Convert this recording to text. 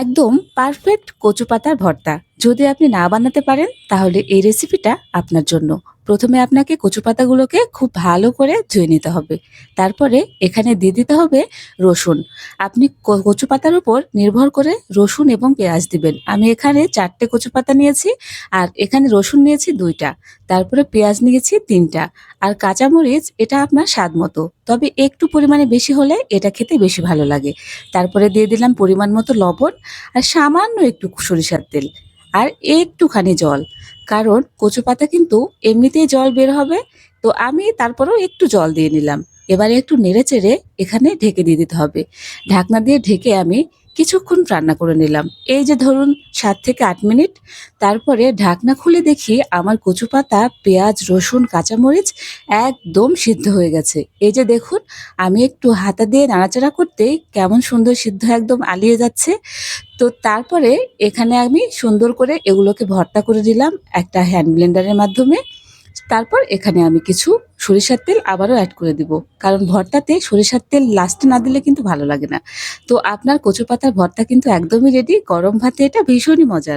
একদম পারফেক্ট কচু পাতার ভর্তা। যদি আপনি না বানাতে পারেন, তাহলে এই রেসিপিটা আপনার জন্য। প্রথমে আপনাকে কচু পাতাগুলোকে খুব ভালো করে ধুয়ে নিতে হবে। তারপরে এখানে দিয়ে দিতে হবে রসুন। আপনি কচু পাতার উপর নির্ভর করে রসুন এবং পেঁয়াজ দিবেন। আমি এখানে চারটে কচু পাতা নিয়েছি আর এখানে রসুন নিয়েছি দুইটা। তারপরে পেঁয়াজ নিয়েছি তিনটা। আর কাঁচামরিচ, এটা আপনার স্বাদ মতো। তবে একটু পরিমাণে বেশি হলে এটা খেতে বেশি ভালো লাগে। তারপরে দিয়ে দিলাম পরিমাণ মতো লবণ আর সামান্য একটু সরিষার তেল। আর একটুখানি জল। কারণ কচু পাতা কিন্তু এমনিতেই জল বের হবে, তো আমি তারপরেও একটু জল দিয়ে নিলাম। এবারে একটু নেড়ে চেড়ে এখানে ঢেকে দিয়ে দিতে হবে। ঢাকনা দিয়ে ঢেকে আমি কিছুক্ষণ রান্না করে নিলাম। এই যে ধরুন সাত থেকে আট মিনিট, তারপরে ঢাকনা খুলে দেখি আমার কচু পাতা, পেঁয়াজ, রসুন, কাঁচামরিচ একদম সিদ্ধ হয়ে গেছে। এই যে দেখুন, আমি একটু হাতা দিয়ে নাড়াচাড়া করতেই কেমন সুন্দর সিদ্ধ একদম আলিয়ে যাচ্ছে। তো তারপরে এখানে আমি সুন্দর করে এগুলোকে ভর্তা করে দিলাম একটা হ্যান্ড ব্লেন্ডারের মাধ্যমে। তারপর এখানে আমি কিছু সরিষার তেল আবারও অ্যাড করে দিব। কারণ ভর্তাতে সরিষার তেল লাস্টে না দিলে কিন্তু ভালো লাগে না। তো আপনার কচু পাতার ভর্তা কিন্তু একদমই রেডি গরম ভাতে এটা ভীষণই মজার।